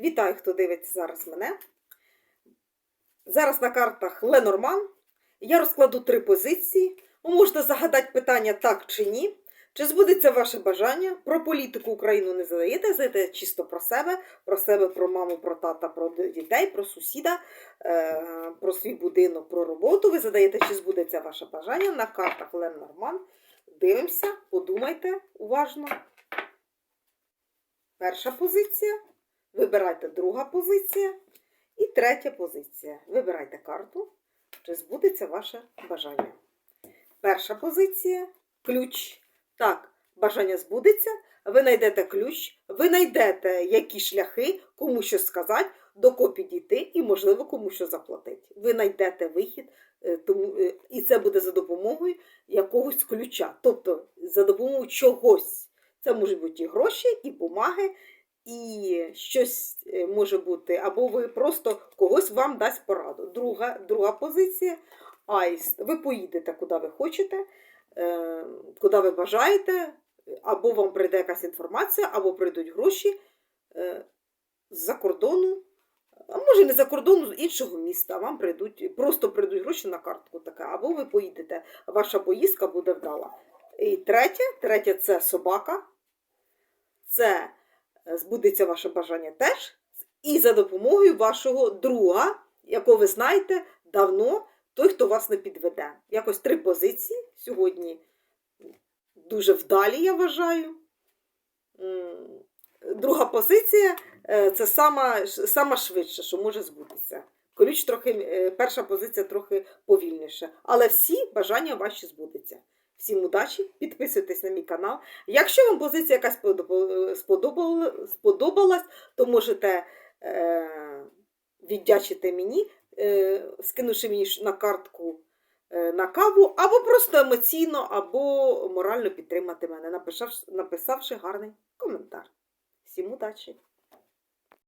Вітаю, хто дивиться зараз мене. Зараз на картах Ленорман. Я розкладу три позиції. Можете загадати питання так чи ні. Чи збудеться ваше бажання? Про політику Україну не задаєте, задаєте чисто про себе, про себе, про маму, про тата, про дітей, про сусіда, е, про свій будинок, про роботу. Ви задаєте, чи збудеться ваше бажання на картах Ленорман. Дивимося, подумайте уважно. Перша позиція. Вибирайте друга позиція. І третя позиція. Вибирайте карту, чи збудеться ваше бажання. Перша позиція ключ. Так, бажання збудеться. Ви знайдете ключ, ви знайдете які шляхи, кому що сказати, до кого підійти і, можливо, кому що заплатити. Ви знайдете вихід, е, е, і це буде за допомогою якогось ключа. Тобто за допомогою чогось. Це можуть бути і гроші, і бумаги, і щось е, може бути, або ви просто когось вам дасть пораду. Друга, друга позиція аїст. Ви поїдете, куди ви хочете, е, куди ви бажаєте, або вам прийде якась інформація, або прийдуть гроші е, з-за кордону. А може не за кордону, з іншого міста, вам прийдуть, просто прийдуть гроші на картку така, або ви поїдете, ваша поїздка буде вдала. І третє, третє це собака. Це збудеться ваше бажання теж. І за допомогою вашого друга, якого ви знаєте давно, той, хто вас не підведе. Якось три позиції сьогодні дуже вдалі, я вважаю. Друга позиція е, це сама, сама швидше, що може збутися. Ключ трохи, е, перша позиція трохи повільніше. Але всі бажання ваші збудуться. Всім удачі, підписуйтесь на мій канал. Якщо вам позиція якась сподобала- сподобала- сподобалась, то можете е, віддячити мені, е, скинувши мені на картку е, на каву, або просто емоційно, або морально підтримати мене, написавши гарний коментар. Всім удачі!